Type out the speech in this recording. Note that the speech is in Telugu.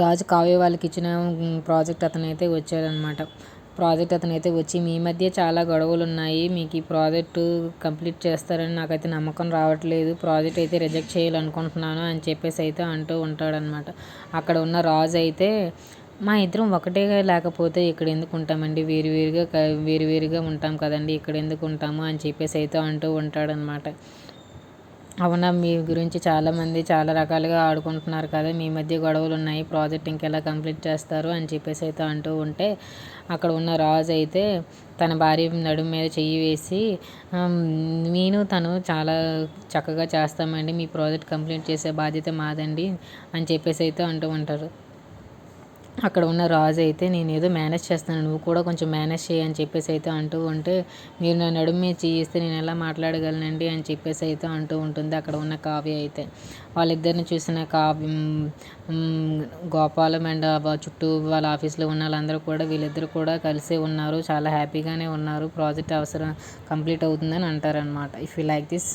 రాజు కావ్య వాళ్ళకి ఇచ్చిన ప్రాజెక్ట్ అతనైతే వచ్చాడనమాట. ప్రాజెక్ట్ అతనైతే వచ్చి మీ మధ్య చాలా గొడవలు ఉన్నాయి మీకు ఈ ప్రాజెక్టు కంప్లీట్ చేస్తారని నాకైతే నమ్మకం రావట్లేదు. ప్రాజెక్ట్ అయితే రిజెక్ట్ చేయాలనుకుంటున్నాను అని చెప్పేసి అయితే అంటూ ఉంటాడనమాట. అక్కడ ఉన్న రాజు అయితే మా ఇద్దరం ఒకటే లేకపోతే ఇక్కడ ఎందుకు ఉంటామండి? వేరు వేరుగా వేరు వేరుగా ఉంటాం కదండి. ఇక్కడ ఎందుకు ఉంటాము? అని చెప్పేసి అయితే అంటూ ఉంటాడనమాట. అవునా మీ గురించి చాలామంది చాలా రకాలుగా ఆడుకుంటున్నారు కదా. మీ మధ్య గొడవలు ఉన్నాయి ప్రాజెక్ట్ ఇంకెలా కంప్లీట్ చేస్తారు అని చెప్పేసి అయితే అంటూ ఉంటే అక్కడ ఉన్న రాజు అయితే తన భార్య నడుము మీద చెయ్యి వేసి నేను తను చాలా చక్కగా చేస్తామండి మీ ప్రాజెక్ట్ కంప్లీట్ చేసే బాధ్యత మాదండి అని చెప్పేసి అయితే అంటూ ఉంటారు. అక్కడ ఉన్న రాజు అయితే నేను ఏదో మేనేజ్ చేస్తాను నువ్వు కూడా కొంచెం మేనేజ్ చేయి అని చెప్పేసి అయితే అంటూ ఉంటే మీరు నా నడుము మీద చేయిస్తే నేను ఎలా మాట్లాడగలనండి అని చెప్పేసి అయితే అంటూ ఉంటుంది అక్కడ ఉన్న కావ్య అయితే. వాళ్ళిద్దరిని చూసిన కావ్య గోపాలం అండ్ చుట్టూ వాళ్ళ ఆఫీస్లో ఉన్న వాళ్ళందరూ కూడా వీళ్ళిద్దరు కూడా కలిసే ఉన్నారు చాలా హ్యాపీగానే ఉన్నారు. ప్రాజెక్ట్ అవసరం కంప్లీట్ అవుతుందని అంటారనమాట ఇఫ్ యూ లైక్ దిస్